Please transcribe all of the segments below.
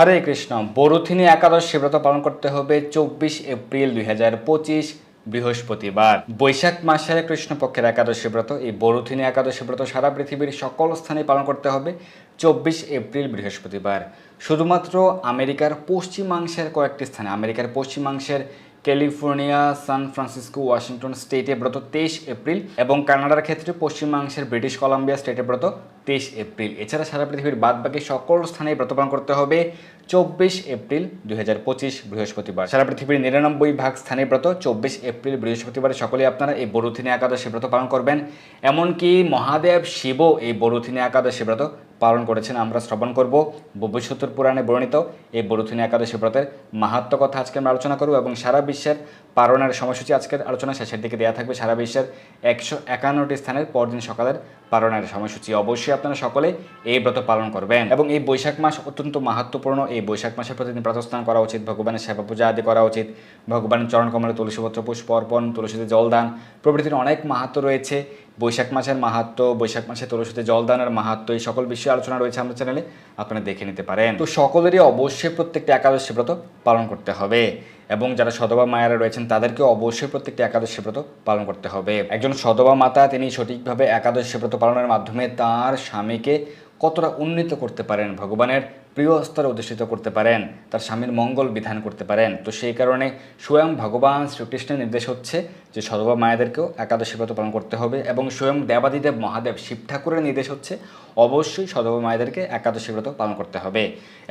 হরে কৃষ্ণ। বরুথিনী একাদশী ব্রত পালন করতে হবে চব্বিশ এপ্রিল দুই হাজার পঁচিশ বৃহস্পতিবার। বৈশাখ মাসের কৃষ্ণপক্ষের একাদশী ব্রত এই বরুথিনী একাদশী ব্রত সারা পৃথিবীর সকল স্থানে পালন করতে হবে চব্বিশ এপ্রিল বৃহস্পতিবার। শুধুমাত্র আমেরিকার পশ্চিমাংশের কয়েকটি স্থানে, আমেরিকার পশ্চিমাংশের ক্যালিফোর্নিয়া, সান ফ্রান্সিসকো, ওয়াশিংটন স্টেটে ব্রত তেইশ এপ্রিল এবং কানাডার ক্ষেত্রে পশ্চিমাংশের ব্রিটিশ কলাম্বিয়া স্টেটে ব্রত তেইশ এপ্রিল। এছাড়া সারা পৃথিবীর বাদবাকি সকল স্থানে ব্রত পালন করতে হবে চব্বিশ এপ্রিল দুই হাজার পঁচিশ বৃহস্পতিবার। সারা পৃথিবীর নিরানব্বই ভাগ স্থানে ব্রত, চব্বিশ এপ্রিল বৃহস্পতিবার সকলে আপনারা এই বরুথিনী একাদশী ব্রত পালন করবেন। এমনকি মহাদেব শিবও এই বরুথিনী একাদশী ব্রত পালন করেছেন, আমরা শ্রবণ করব। ভবিষ্যতের পুরাণে বর্ণিত এই বরুথিনী একাদশী ব্রতের মাহাত্ম কথা আজকে আমরা আলোচনা করব এবং সারা বিশ্বের পালনের সময়সূচি আজকের আলোচনা শেষের দিকে দেওয়া থাকবে সারা বিশ্বের একশো একান্নটি স্থানের পরদিন সকালের পালনের সময়সূচি। অবশ্যই আপনারা সকলে এই ব্রত পালন করবেন এবং এই বৈশাখ মাস অত্যন্ত মাহাত্মপূর্ণ এই বৈশাখ মাসে প্রতিদিন প্রাতস্নান করা উচিত, ভগবানের সেবা পূজা আদি করা উচিত ভগবানের চরণ কমলে তুলসীপত্র পুষ্প অর্পণ তুলসীতে জলদান প্রভৃতির অনেক মাহাত্ম রয়েছে। বৈশাখ মাসের মাহাত্ম বৈশাখ মাসে তুলসীতে জলদানের মাহাত্ম এই সকল বিষয়ে আলোচনা রয়েছে আমাদের চ্যানেলে, আপনারা দেখে নিতে পারেন। তো সকলেরই অবশ্যই প্রত্যেকটা একাদশী ব্রত পালন করতে হবে। এবং যারা সদবা মায়েরা রয়েছেন তাদেরকে অবশ্যই প্রত্যেকটি একাদশী ব্রত পালন করতে হবে। একজন সদবা মাতা, তিনি সঠিকভাবে একাদশী ব্রত পালনের মাধ্যমে তার স্বামীকে কতটা উন্নীত করতে পারেন, ভগবানের প্রিয় স্তরে অধিষ্ঠিত করতে পারেন, তার স্বামীর মঙ্গল বিধান করতে পারেন। তো সেই কারণে স্বয়ং ভগবান শ্রীকৃষ্ণের নির্দেশ হচ্ছে যে সদবা মায়েদেরকেও একাদশী ব্রত পালন করতে হবে এবং স্বয়ং দেবাদিদেব মহাদেব শিব ঠাকুরের নির্দেশ হচ্ছে অবশ্যই সদবা মায়েদেরকে একাদশী ব্রত পালন করতে হবে।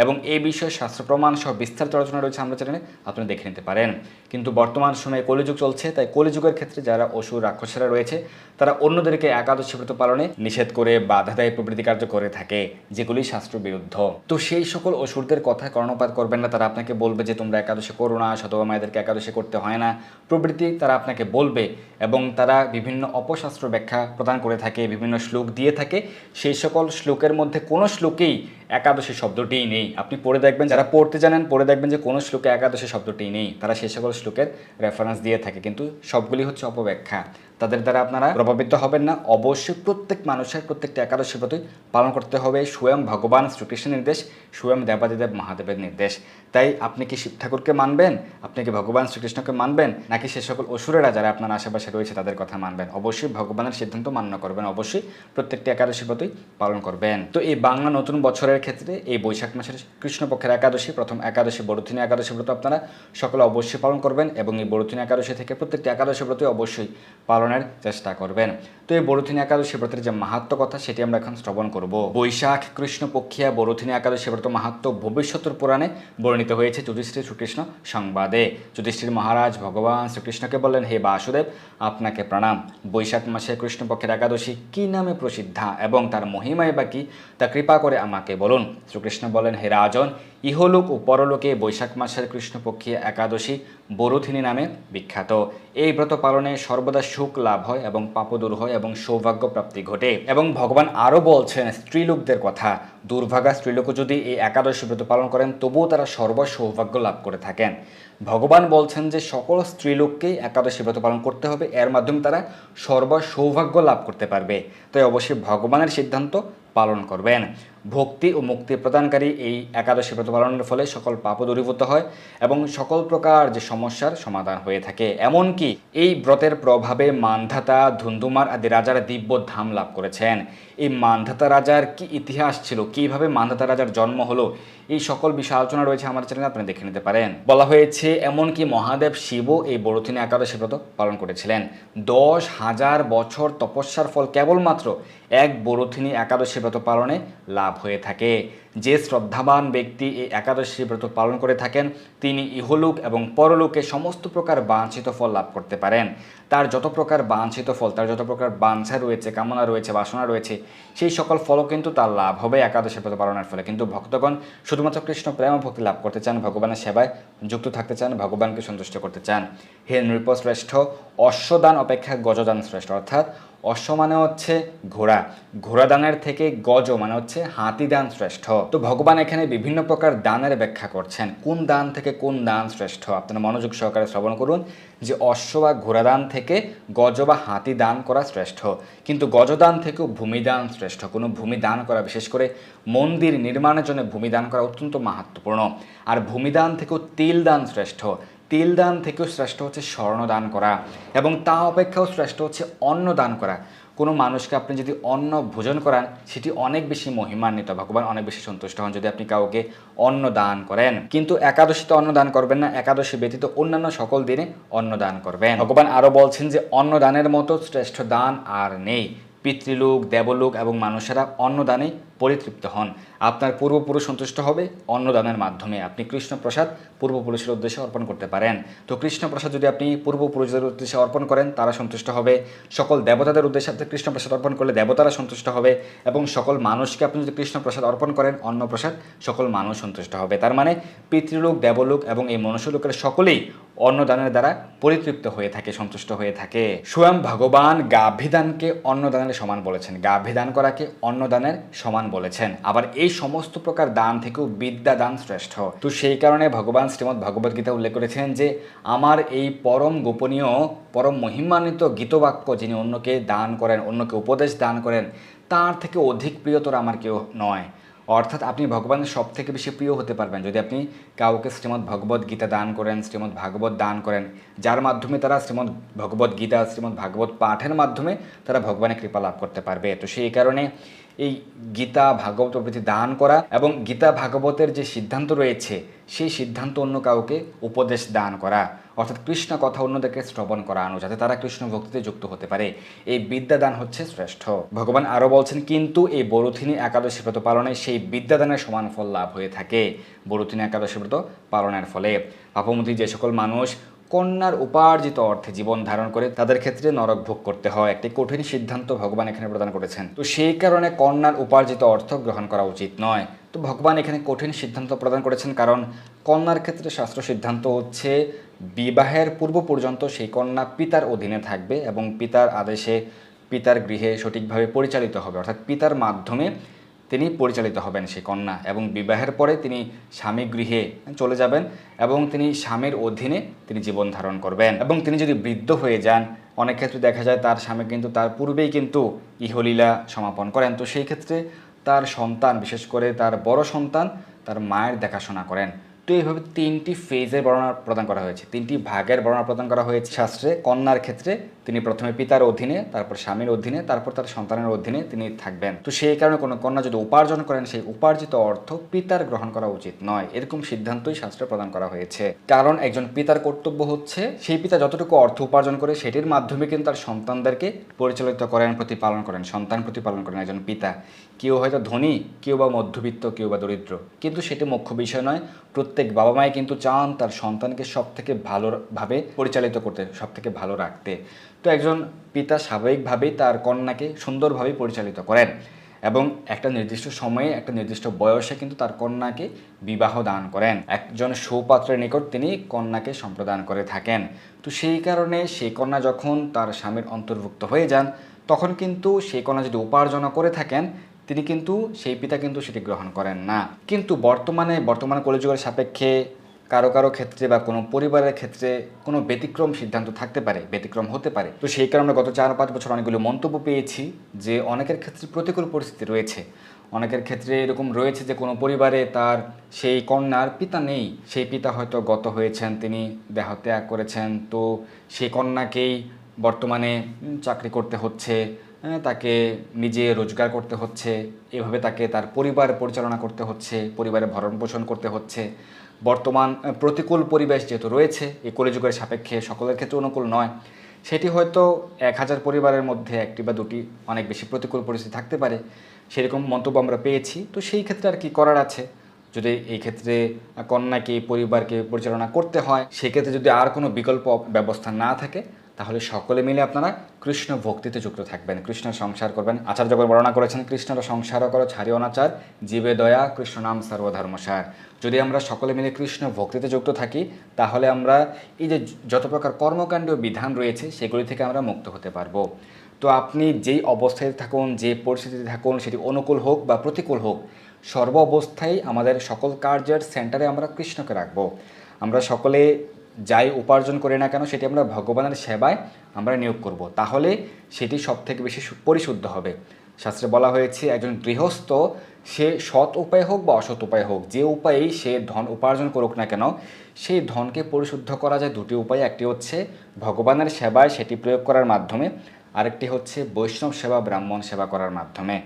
এবং এই বিষয়ে শাস্ত্র প্রমাণ সহ বিস্তারিত আলোচনা রয়েছে আমরা চ্যানেলে আপনারা দেখে নিতে পারেন। কিন্তু বর্তমান সময়ে কলিযুগ চলছে, তাই কলিযুগের ক্ষেত্রে যারা অসুর রাক্ষসেরা রয়েছে, তারা অন্যদেরকে একাদশী ব্রত পালনে নিষেধ করে বাধা দেয় প্রভৃতি কার্য করে থাকে, যেগুলি শাস্ত্র বিরুদ্ধ। তো সেই সকল অসুরদের কথা কর্ণপাত করবেন না, তারা আপনাকে বলবে যে তোমরা একাদশী করো না সতবা মায়েদেরকে একাদশী করতে হয় না। প্রভৃতি তারা আপনাকে বলবে এবং তারা বিভিন্ন অপশাস্ত্র ব্যাখ্যা প্রদান করে থাকে, বিভিন্ন শ্লোক দিয়ে থাকে। সেই সকল শ্লোকের মধ্যে কোনো শ্লোকেই একাদশী শব্দটিই নেই। আপনি পড়ে দেখবেন, যারা পড়তে জানেন, পড়ে দেখবেন যে কোনো শ্লোকে একাদশী শব্দটিই নেই। তারা সেই সকল শ্লোকের রেফারেন্স দিয়ে থাকে। কিন্তু সবগুলি হচ্ছে অপব্যাখ্যা। তাদের দ্বারা আপনারা প্রভাবিত হবেন না। অবশ্যই প্রত্যেক মানুষের প্রত্যেকটা একাদশী ব্রতই পালন করতে হবে। স্বয়ং ভগবান শ্রীকৃষ্ণের নির্দেশ, স্বয়ং দেবাদিদেব মহাদেবের নির্দেশ। তাই আপনি কি শিব ঠাকুরকে মানবেন? আপনি কি ভগবান শ্রীকৃষ্ণকে মানবেন? নাকি সে সকল অসুরেরা যারা আপনার আশেপাশে রয়েছে, তাদের কথা মানবেন? অবশ্যই ভগবানের সিদ্ধান্ত মান্য করবেন। অবশ্যই প্রত্যেকটি একাদশী ব্রতই পালন করবেন। তো এই বাংলা নতুন বছরের ক্ষেত্রে এই বৈশাখ মাসের কৃষ্ণপক্ষের একাদশী, প্রথম একাদশী বড়থিনী একাদশী ব্রত আপনারা সকলে অবশ্যই পালন করবেন এবং এই বড়থিনী একাদশী থেকে প্রত্যেকটি একাদশী ব্রতই অবশ্যই পালনের চেষ্টা করবেন। তো এই বড়থিনী একাদশী ব্রতের যে মাহাত্ম কথা, সেটি আমরা এখন শ্রবণ করব। বৈশাখ কৃষ্ণপক্ষিয়া বড়থিনী একাদশী ব্রত মাহাত্ম ভবিষ্যতের পুরাণে বর্ণিত হয়েছে যুধিষ্ঠির শ্রীকৃষ্ণ সংবাদে। যুধিষ্ঠির মহারাজ ভগবান শ্রীকৃষ্ণকে বললেন, হে বাসুদেব, আপনাকে প্রণাম। বৈশাখ মাসে কৃষ্ণপক্ষের একাদশী কি নামে প্রসিদ্ধা এবং তার মহিমায় বা কি? তা কৃপা করে আমাকে বলুন, শ্রীকৃষ্ণ বলেন, হে রাজন, ইহলোক ও পরলোকে বৈশাখ মাসের কৃষ্ণপক্ষী একাদশী বরুথিনী নামে বিখ্যাত। এই ব্রত পালনে সর্বদা সুখ লাভ হয় এবং পাপ দূর হয় এবং সৌভাগ্য প্রাপ্তি ঘটে। এবং ভগবান আরও বলছেন, স্ত্রীলোকদের কথা, দুর্ভাগা স্ত্রীলোকও যদি এই একাদশী ব্রত পালন করেন, তবুও তারা সর্ব সৌভাগ্য লাভ করে থাকেন। ভগবান বলছেন যে, সকল স্ত্রীলোককেই একাদশী ব্রত পালন করতে হবে, এর মাধ্যমে তারা সর্ব সৌভাগ্য লাভ করতে পারবে। তাই অবশ্যই ভগবানের সিদ্ধান্ত পালন করবেন। ভক্তি ও মুক্তি প্রদানকারী এই একাদশী ব্রত পালনের ফলে সকল পাপ দূরীভূত হয় এবং সকল প্রকার যে সমস্যার সমাধান হয়ে থাকে। এমনকি এই ব্রতের প্রভাবে মান্ধাতা ধুন্দুমার আদি রাজারা দিব্য ধাম লাভ করেছেন। এই মানধাতা রাজার কি ইতিহাস ছিল? কীভাবে মানধাতা রাজার জন্ম হলো? এই সকল বিষয় আলোচনা রয়েছে আমার চ্যানেলে, আপনি দেখে নিতে পারেন। বলা হয়েছে, এমনকি মহাদেব শিবও এই বড়থিনী একাদশী ব্রত পালন করেছিলেন। দশ হাজার বছর তপস্যার ফল কেবলমাত্র এক বড়থিনী একাদশী ব্রত পালনে লাভ হয়ে থাকে। যে শ্রদ্ধাবান ব্যক্তি এই একাদশী ব্রত পালন করে থাকেন, তিনি ইহলোক এবং পরলোকে সমস্ত প্রকার বাঞ্ছিত ফল লাভ করতে পারেন। তার যত প্রকার বাঞ্ছিত ফল, তার যত প্রকার বাঞ্ছা রয়েছে, কামনা রয়েছে, বাসনা রয়েছে, সেই সকল ফলও কিন্তু তার লাভ হবে একাদশী ব্রত পালনের ফলে। কিন্তু ভক্তগণ, শুধুমাত্র কৃষ্ণ প্রেম ভক্তি লাভ করতে চান, ভগবানের সেবায় যুক্ত থাকতে চান, ভগবানকে সন্তুষ্ট করতে চান। হে নৃপ শ্রেষ্ঠ অশ্বদান অপেক্ষা গজদান শ্রেষ্ঠ। অর্থাৎ অশ্ব মানে হচ্ছে ঘোড়া। ঘোড়া দানের থেকে গজ মানে হচ্ছে হাতি দান শ্রেষ্ঠ। তো ভগবান এখানে বিভিন্ন প্রকার দানের ব্যাখ্যা করছেন। কোন দান থেকে কোন দান শ্রেষ্ঠ? আপনারা মনোযোগ সহকারে শ্রবণ করুন যে অশ্ব বা ঘোড়া দান থেকে গজ বা হাতি দান করা শ্রেষ্ঠ। কিন্তু গজদান থেকেও ভূমিদান শ্রেষ্ঠ। কোনো ভূমি দান করা, বিশেষ করে মন্দির নির্মাণের জন্য ভূমি দান করা অত্যন্ত মাহাত্মপূর্ণ আর ভূমিদান থেকেও তিল দান শ্রেষ্ঠ। তিল দান থেকেও শ্রেষ্ঠ হচ্ছে স্বর্ণ দান করা এবং তা অপেক্ষাও শ্রেষ্ঠ হচ্ছে অন্ন দান করা। কোনো মানুষকে আপনি যদি অন্ন ভোজন করান, সেটি অনেক বেশি মহিমান্বিত, ভগবান অনেক বেশি সন্তুষ্ট হন যদি আপনি কাউকে অন্ন দান করেন। কিন্তু একাদশীতে অন্ন দান করবেন না, একাদশী ব্যতীত অন্যান্য সকল দিনে অন্ন দান করবেন। ভগবান আরও বলছেন যে অন্ন দানের মতো শ্রেষ্ঠ দান আর নেই। পিতৃলোক, দেবলোক এবং মানুষেরা অন্নদানে পরিতৃপ্ত হন। আপনার পূর্বপুরুষ সন্তুষ্ট হবে, অন্নদানের মাধ্যমে। আপনি কৃষ্ণপ্রসাদ পূর্বপুরুষের উদ্দেশ্যে অর্পণ করতে পারেন। তো কৃষ্ণপ্রসাদ যদি আপনি পূর্বপুরুষদের উদ্দেশ্যে অর্পণ করেন, তারা সন্তুষ্ট হবে। সকল দেবতাদের উদ্দেশ্যে আপনি কৃষ্ণপ্রসাদ অর্পণ করলে দেবতারা সন্তুষ্ট হবে এবং সকল মানুষকে আপনি যদি কৃষ্ণপ্রসাদ অর্পণ করেন, অন্নপ্রসাদ, সকল মানুষ সন্তুষ্ট হবে। তার মানে পিতৃলোক, দেবলোক এবং এই মনুষ্যলোকের সকলেই অন্নদানের দ্বারা পরিতৃপ্ত হয়ে থাকে, সন্তুষ্ট হয়ে থাকে। স্বয়ং ভগবান গাভীদানকে অন্নদানের সমান বলেছেন। গাভীদান করাকে অন্নদানের সমান বলেছেন। আবার এই সমস্ত প্রকার দান থেকেও বিদ্যা দান শ্রেষ্ঠ। তো সেই কারণে ভগবান শ্রীমদ্ ভগবদ গীতা উল্লেখ করেছেন যে, আমার এই পরম গোপনীয়, পরম মহিমান্বিত গীতবাক্য যিনি অন্যকে দান করেন, অন্যকে উপদেশ দান করেন, তার থেকে অধিক প্রিয়তর আমার কেউ নয়। অর্থাৎ আপনি ভগবানের সব থেকে বেশি প্রিয় হতে পারবেন। যদি আপনি কাউকে শ্রীমদ্ ভগবদ গীতা দান করেন, শ্রীমদ্ ভাগবত দান করেন, যার মাধ্যমে তারা শ্রীমদ্ ভগবদ গীতা, শ্রীমদ্ ভাগবত পাঠের মাধ্যমে তারা ভগবানের কৃপা লাভ করতে পারবে। তো সেই কারণে এই গীতা ভাগবত প্রভৃতি দান করা এবং গীতা ভাগবতের যে সিদ্ধান্ত রয়েছে, সেই সিদ্ধান্ত অন্য কাউকে উপদেশ দান করা। অর্থাৎ কৃষ্ণ কথা অন্যদেরকে শ্রবণ করানো, যাতে তারা কৃষ্ণ ভক্তিতে যুক্ত হতে পারে। এই বিদ্যাদান হচ্ছে শ্রেষ্ঠ। ভগবান আরও বলছেন, কিন্তু এই বরুথিনী একাদশী ব্রত পালনে সেই বিদ্যাদানের সমান ফল লাভ হয়ে থাকে। বরুথিনী একাদশী ব্রত পালনের ফলে পাপমতি যে সকল মানুষ কন্যার উপার্জিত অর্থে জীবন ধারণ করে তাদের ক্ষেত্রে নরক ভোগ করতে হয়, একটি কঠিন সিদ্ধান্ত ভগবান এখানে প্রদান করেছেন। তো সেই কারণে কন্যার উপার্জিত অর্থ গ্রহণ করা উচিত নয়। তো ভগবান এখানে কঠিন সিদ্ধান্ত প্রদান করেছেন কারণ কন্যার ক্ষেত্রে শাস্ত্র সিদ্ধান্ত হচ্ছে, বিবাহের পূর্ব পর্যন্ত সেই কন্যা পিতার অধীনে থাকবে এবং পিতার আদেশে পিতার গৃহে সঠিকভাবে পরিচালিত হবে। অর্থাৎ পিতার মাধ্যমে তিনি পরিচালিত হবেন সেই কন্যা এবং বিবাহের পরে তিনি স্বামী গৃহে চলে যাবেন এবং তিনি স্বামীর অধীনে তিনি জীবন ধারণ করবেন। এবং তিনি যদি বৃদ্ধ হয়ে যান, অনেক ক্ষেত্রে দেখা যায় তার স্বামী কিন্তু তার পূর্বেই কিন্তু ইহলীলা সমাপন করেন। তো সেই ক্ষেত্রে তার সন্তান, বিশেষ করে তার বড় সন্তান, তার মায়ের দেখাশোনা করেন। তো এইভাবে তিনটি ফেজের বর্ণনা প্রদান করা হয়েছে, তিনটি ভাগের বর্ণনা প্রদান করা হয়েছে। শাস্ত্রে কন্যার ক্ষেত্রে তিনি প্রথমে পিতার অধীনে, তারপর স্বামীর অধীনে, তারপর তার সন্তানের অধীনে তিনি থাকবেন। তো সেই কারণে কোনো কন্যা যদি উপার্জন করেন, সেই উপার্জিত অর্থ পিতার গ্রহণ করা উচিত নয়। এরকম সিদ্ধান্তই শাস্ত্রে প্রদান করা হয়েছে। কারণ একজন পিতার কর্তব্য হচ্ছে, সেই পিতা যতটুকু অর্থ উপার্জন করে, সেটির মাধ্যমে কিন্তু তার সন্তানদেরকে পরিচালিত করেন, প্রতিপালন করেন, সন্তান প্রতিপালন করেন একজন পিতা। কেউ হয়তো ধনী, কেউ বা মধ্যবিত্ত, কেউ বা দরিদ্র। কিন্তু সেটি মুখ্য বিষয় নয়। প্রত্যেক বাবা মাই কিন্তু চান তার সন্তানকে সব থেকে ভালোভাবে পরিচালিত করতে সব থেকে ভালো রাখতে। তো একজন পিতা স্বাভাবিকভাবেই তার কন্যাকে সুন্দরভাবে পরিচালিত করেন এবং একটা নির্দিষ্ট সময়ে, একটা নির্দিষ্ট বয়সে কিন্তু তার কন্যাকে বিবাহ দান করেন। একজন সৌপাত্রের নিকট তিনি কন্যাকে সম্প্রদান করে থাকেন। তো সেই কারণে সেই কন্যা যখন তার স্বামীর অন্তর্ভুক্ত হয়ে যান, তখন কিন্তু সেই কন্যা যদি উপার্জন করে থাকেন, তিনি কিন্তু, সেই পিতা কিন্তু সেটি গ্রহণ করেন না। কিন্তু বর্তমানে, বর্তমান কলিযুগের সাপেক্ষে কারও কারও ক্ষেত্রে বা কোনো পরিবারের ক্ষেত্রে কোনো ব্যতিক্রম সিদ্ধান্ত থাকতে পারে, ব্যতিক্রম হতে পারে। তো সেই কারণে গত চার, পাঁচ বছর অনেকগুলো মন্তব্য পেয়েছি যে অনেকের ক্ষেত্রে প্রতিকূল পরিস্থিতি রয়েছে। অনেকের ক্ষেত্রে এরকম রয়েছে যে কোনো পরিবারে তার সেই কন্যার পিতা নেই, সেই পিতা হয়তো গত হয়েছেন, তিনি দেহত্যাগ করেছেন, তো সেই কন্যাকেই বর্তমানে চাকরি করতে হচ্ছে তাকে নিজে রোজগার করতে হচ্ছে, এভাবে তাকে তার পরিবার পরিচালনা করতে হচ্ছে পরিবারের ভরণ পোষণ করতে হচ্ছে। বর্তমান প্রতিকূল পরিবেশ যেহেতু রয়েছে, এই কলিযুগের সাপেক্ষে সকলের ক্ষেত্রে অনুকূল নয়। সেটি হয়তো এক হাজার পরিবারের মধ্যে একটি বা দুটি অনেক বেশি প্রতিকূল পরিস্থিতি থাকতে পারে। সেরকম মন্তব্য আমরা পেয়েছি। তো সেই ক্ষেত্রে আর কি করার আছে? যদি এই ক্ষেত্রে কন্যাকে, পরিবারকে পরিচালনা করতে হয়, সেক্ষেত্রে যদি আর কোনো বিকল্প ব্যবস্থা না থাকে তাহলে সকলে মিলে আপনারা কৃষ্ণ ভক্তিতে যুক্ত থাকবেন। কৃষ্ণ সংসার করবেন। আচার্য বর্ণনা করেছেন, কৃষ্ণর সংসার করো ছাড়ি অনাচার জীবে দয়া, কৃষ্ণ নাম সর্বধর্মসার। যদি আমরা সকলে মিলে কৃষ্ণ ভক্তিতে যুক্ত থাকি, তাহলে আমরা এই যে যত প্রকার কর্মকাণ্ড বিধান রয়েছে, সেগুলি থেকে আমরা মুক্ত হতে পারব। তো আপনি যেই অবস্থায় থাকুন, যে পরিস্থিতিতে থাকুন, সেটি অনুকূল হোক বা প্রতিকূল হোক, সর্ব অবস্থায় আমাদের সকল কার্যের সেন্টারে আমরা কৃষ্ণকে রাখব। আমরা সকলে যাই উপার্জন করি না কেন, সেটি আমরা ভগবানের সেবায় আমরা নিয়োগ করব। তাহলে সেটি সব থেকে বেশি পরিশুদ্ধ হবে। শাস্ত্রে বলা হয়েছে, একজন গৃহস্থ সে সৎ উপায় হোক বা অসৎ উপায় হোক, যে উপায়েই সে ধন উপার্জন করুক না কেন, সেই ধনকে পরিশুদ্ধ করা যায়। দুটি উপায়, একটি হচ্ছে ভগবানের সেবায় সেটি প্রয়োগ করার মাধ্যমে, আরেকটি হচ্ছে বৈষ্ণব সেবা, ব্রাহ্মণ সেবা করার মাধ্যমে,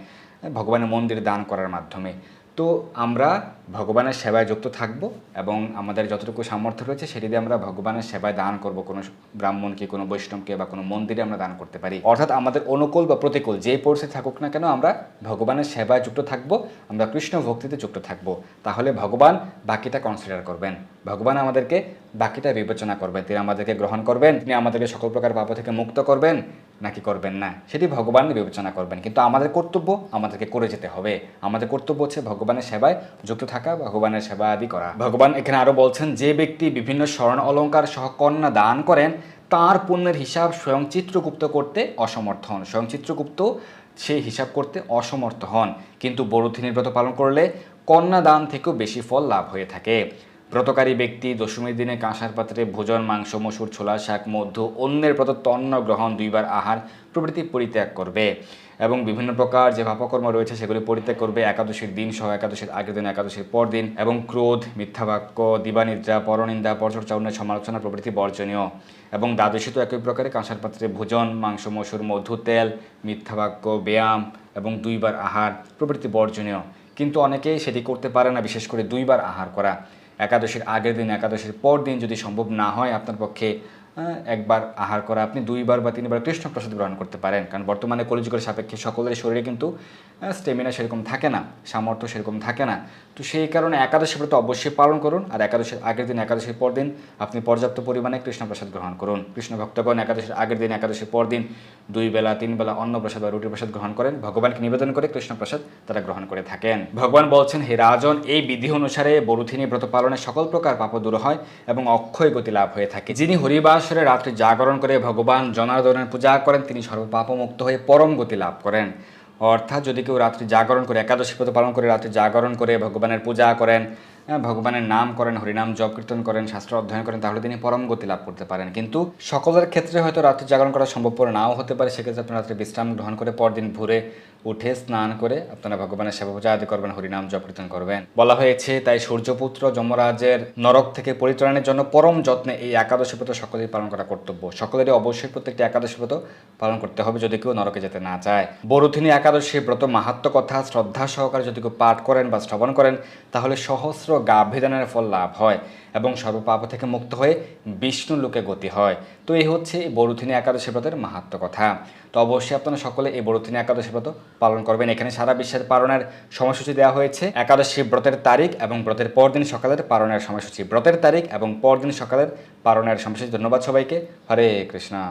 ভগবানের মন্দির দান করার মাধ্যমে। তো আমরা ভগবানের সেবায় যুক্ত থাকব এবং আমাদের যতটুকু সামর্থ্য রয়েছে সেটি দিয়ে আমরা ভগবানের সেবায় দান করব। কোনো ব্রাহ্মণকে, কোনো বৈষ্ণবকে বা কোনো মন্দিরে আমরা দান করতে পারি। অর্থাৎ আমাদের অনুকূল বা প্রতিকূল যে পরিস্থিতি থাকুক না কেন আমরা ভগবানের সেবায় যুক্ত থাকব, আমরা কৃষ্ণ ভক্তিতে যুক্ত থাকব। তাহলে ভগবান বাকিটা কনসিডার করবেন। ভগবান আমাদেরকে বাকিটা বিবেচনা করবেন। তিনি আমাদেরকে গ্রহণ করবেন, তিনি আমাদেরকে সকল প্রকার পাপ থেকে মুক্ত করবেন, নাকি করবেন না? সেটি ভগবান বিবেচনা করবেন। কিন্তু আমাদের কর্তব্য আমাদেরকে করে যেতে হবে। আমাদের কর্তব্য হচ্ছে ভগবানের সেবায় যুক্ত থাকা। ভগবানের সেবা আদি করা। ভগবান এখানে আরও বলছেন, যে ব্যক্তি বিভিন্ন স্বর্ণ অলংকার সহ কন্যা দান করেন, তার পুণ্যের হিসাব স্বয়ং চিত্রগুপ্ত করতে অসমর্থ হন। স্বয়ং চিত্রগুপ্ত সেই হিসাব করতে অসমর্থ হন। কিন্তু বরুথিনীর ব্রত পালন করলে কন্যা দান থেকেও বেশি ফল লাভ হয়ে থাকে। ব্রতকারী ব্যক্তি দশমীর দিনে কাঁসার পাত্রে ভোজন, মাংস, মসুর, ছোলা, শাক মধ্য অন্যের প্রদত্ত তন্ন গ্রহণ দুইবার আহার প্রভৃতি পরিত্যাগ করবে। এবং বিভিন্ন প্রকার যে পাপকর্ম রয়েছে সেগুলি পরিত্যাগ করবে একাদশীর দিন সহ একাদশীর আগের দিন, একাদশীর পর দিন এবং ক্রোধ, মিথ্যা বাক্য, দিবানিদ্রা, পরনিন্দা পরচর্চা অন্য সমালোচনা প্রভৃতি বর্জনীয়। এবং দ্বাদশী তো একই প্রকারে কাঁসার পাত্রে ভোজন, মাংস, মসুর, মধু, তেল, মিথ্যা বাক্য, ব্যায়াম এবং দুইবার আহার প্রভৃতি বর্জনীয়। কিন্তু অনেকেই সেটি করতে পারে না, বিশেষ করে দুইবার আহার করা। একাদশীর আগের দিন, একাদশীর পর দিন যদি সম্ভব না হয় আপনার পক্ষে একবার আহার করা, আপনি দুইবার বা তিনবার কৃষ্ণ প্রসাদ গ্রহণ করতে পারেন। কারণ বর্তমানে কলিযুগের সাপেক্ষে সকলের শরীরে কিন্তু স্টেমিনা সেরকম থাকে না, সামর্থ্য সেরকম থাকে না। তো সেই কারণে একাদশী ব্রত অবশ্যই পালন করুন আর একাদশীর আগের দিন, একাদশীর পর দিন আপনি পর্যাপ্ত পরিমাণে কৃষ্ণ প্রসাদ গ্রহণ করুন। কৃষ্ণ ভক্তগণ একাদশীর আগের দিন, একাদশীর পর দিন দুই বেলা, তিন বেলা অন্ন প্রসাদ বা রুটি প্রসাদ গ্রহণ করেন। ভগবানকে নিবেদন করে কৃষ্ণ প্রসাদ তারা গ্রহণ করে থাকেন। ভগবান বলছেন, হে রাজন, এই বিধি অনুসারে বরুথিনী ব্রত পালনে সকল প্রকার পাপ দূর হয় এবং অক্ষয় গতি লাভ হয়ে থাকে। যিনি হরিবাসরে রাত্রি জাগরণ করে ভগবান জনার্দনের পূজা করেন, তিনি সর্বপাপমুক্ত হয়ে পরম গতি লাভ করেন। অর্থাৎ যদি কেউ রাত্রি জাগরণ করে, একাদশী পদ পালন করে রাত্রে জাগরণ করে ভগবানের পূজা করেন ভগবানের নাম করেন, হরিনাম জপ কীর্তন করেন, শাস্ত্র অধ্যয়ন করেন, তাহলে তিনি পরম গতি লাভ করতে পারেন। কিন্তু সকলের ক্ষেত্রে হয়তো রাত্রি জাগরণ করা সম্ভবপর নাও হতে পারে। সেক্ষেত্রে আপনারা রাত্রে বিশ্রাম গ্রহণ করে পরদিন ভোরে উঠে স্নান করে আপনারা ভগবানের সেবা পূজা আদি করবেন, হরিনাম জপ কীর্তন করবেন। বলা হয়েছে, তাই সূর্যপুত্র যমরাজের নরক থেকে পরিত্রাণের জন্য পরম যত্নে এই একাদশী ব্রত সকলেই পালন করা কর্তব্য। সকলেরই অবশ্যই প্রত্যেকটি একাদশী ব্রত পালন করতে হবে যদি কেউ নরকে যেতে না চায়। বরুথিনী একাদশী ব্রত মাহাত্ম কথা, শ্রদ্ধা সহকারে যদি কেউ পাঠ করেন বা শ্রবণ করেন, তাহলে সহস্র গাভীদানের ফল লাভ হয় এবং সর্বপাপ থেকে মুক্ত হয়ে বিষ্ণু লোকে গতি হয়। তো এই হচ্ছে এই বরুথিনী একাদশী ব্রতের মাহাত্ম কথা। তো অবশ্যই আপনারা সকলে এই বরুথিনী একাদশী ব্রত পালন করবেন। এখানে সারা বিশ্বের পালনের সময়সূচি দেওয়া হয়েছে। একাদশী ব্রতের তারিখ এবং ব্রতের পরদিন সকালের পালনের সময়সূচি। ব্রতের তারিখ এবং পরদিন সকালের পালনের সময়সূচি। ধন্যবাদ সবাইকে। হরে কৃষ্ণ।